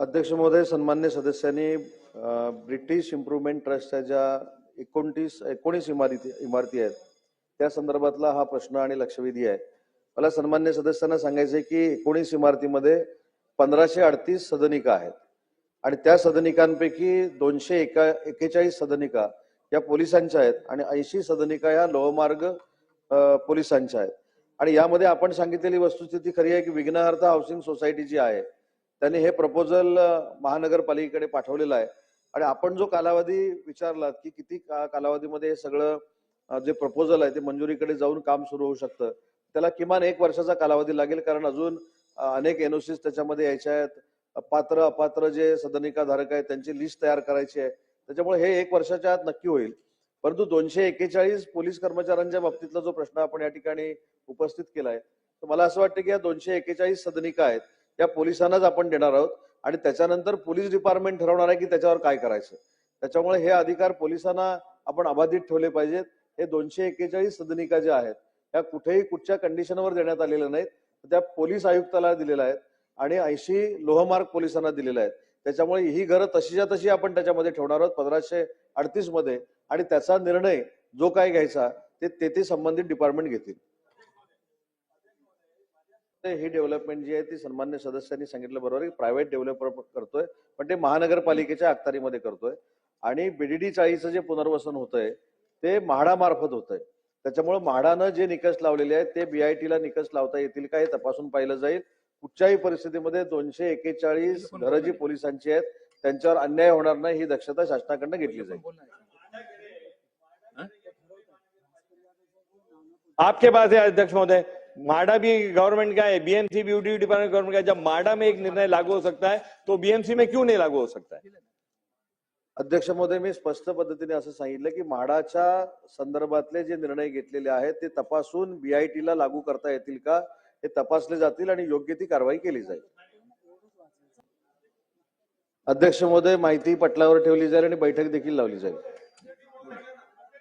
अध्यक्ष महोदय सन्मान्य सदस्यांनी ब्रिटिश इम्प्रुव्हमेंट ट्रस्टच्या ज्या एकोणतीस एकोणीस इमारती इमारती आहेत त्या संदर्भातला हा प्रश्न आणि लक्षवेधी आहे. मला सन्मान्य सदस्यांना सांगायचं आहे की एकोणीस इमारतीमध्ये पंधराशे अडतीस सदनिका आहेत आणि त्या सदनिकांपैकी दोनशे एका एक्केचाळीस सदनिका या पोलिसांच्या आहेत आणि ऐंशी सदनिका या लोहमार्ग पोलिसांच्या आहेत. आणि यामध्ये आपण सांगितलेली वस्तुस्थिती खरी आहे की विघ्नहर्थ हाऊसिंग सोसायटी जी आहे त्यांनी हे प्रपोजल महानगरपालिकेकडे पाठवलेलं आहे. आणि आपण जो कालावधी विचारलात की किती कालावधीमध्ये हे सगळं जे प्रपोजल आहे ते मंजुरीकडे जाऊन काम सुरू होऊ शकतं. त्याला किमान एक वर्षाचा कालावधी लागेल कारण अजून अनेक एनओसीस त्याच्यामध्ये यायच्या आहेत. पात्र अपात्र जे सदनिका धारक आहेत त्यांची लिस्ट तयार करायची आहे. त्याच्यामुळे हे एक वर्षाच्या आत नक्की होईल. परंतु दोनशे एक्केचाळीस पोलीस कर्मचाऱ्यांच्या बाबतीतला जो प्रश्न आपण या ठिकाणी उपस्थित केलाय तर मला असं वाटतं की या दोनशे एक्केचाळीस सदनिका आहेत या पोलिसांनाच आपण देणार आहोत. आणि त्याच्यानंतर पोलीस डिपार्टमेंट ठरवणार आहे की त्याच्यावर काय करायचं. त्याच्यामुळे हे अधिकार पोलिसांना आपण अबाधित ठेवले पाहिजेत. हे दोनशे एक्केचाळीस सदनिका ज्या आहेत त्या कुठेही कुठच्या कंडिशनवर देण्यात आलेल्या नाहीत. त्या पोलीस आयुक्ताला दिलेल्या आहेत आणि ऐंशी लोहमार्ग पोलिसांना दिलेल्या आहेत. त्याच्यामुळे ही घरं तशीच्या तशी आपण त्याच्यामध्ये ठेवणार आहोत पंधराशे अडतीसमध्ये आणि त्याचा निर्णय जो काय घ्यायचा ते तेथे संबंधित डिपार्टमेंट घेतील. ते ही डेव्हलपमेंट जी आहे ती सन्मान्य सदस्यांनी सांगितलं बरोबर आहे. प्रायव्हेट डेव्हलपर करतोय पण ते महानगरपालिकेच्या अखत्यारीमध्ये करतोय. आणि बीडीडी चाळीचं जे पुनर्वसन होतंय ते म्हाडामार्फत होतंय. त्याच्यामुळे म्हाडानं जे निकष लावलेले आहेत ते बीआयटीला निकष लावता येतील का हे तपासून पाहिलं जाईल. कुठच्याही परिस्थितीमध्ये दोनशे एकेचाळीस घरं जी पोलिसांची आहेत त्यांच्यावर अन्याय होणार नाही ही दक्षता शासनाकडनं घेतली जाईल. आपके पास है अध्यक्ष महोदय. माडा भी गवर्नमेंट का है बीएमसी ब्यूटी डिपार्टमेंट गवर्नमेंट का है। जब माडा में एक निर्णय लागू हो सकता है तो बीएमसी में क्यों नहीं लागू हो सकता है? अध्यक्ष महोदय मी स्पष्ट पद्धतीने असं सांगितलं की म्हाडाच्या संदर्भातले जे निर्णय घेतलेले आहेत ते तपासून बीआयटीला लागू करता येतील का? हे तपासले जातील आणि योग्य ती कारवाई केली जाईल. अध्यक्ष महोदय माहिती पटलावर ठेवली जाईल आणि बैठक देखील लावली जाईल.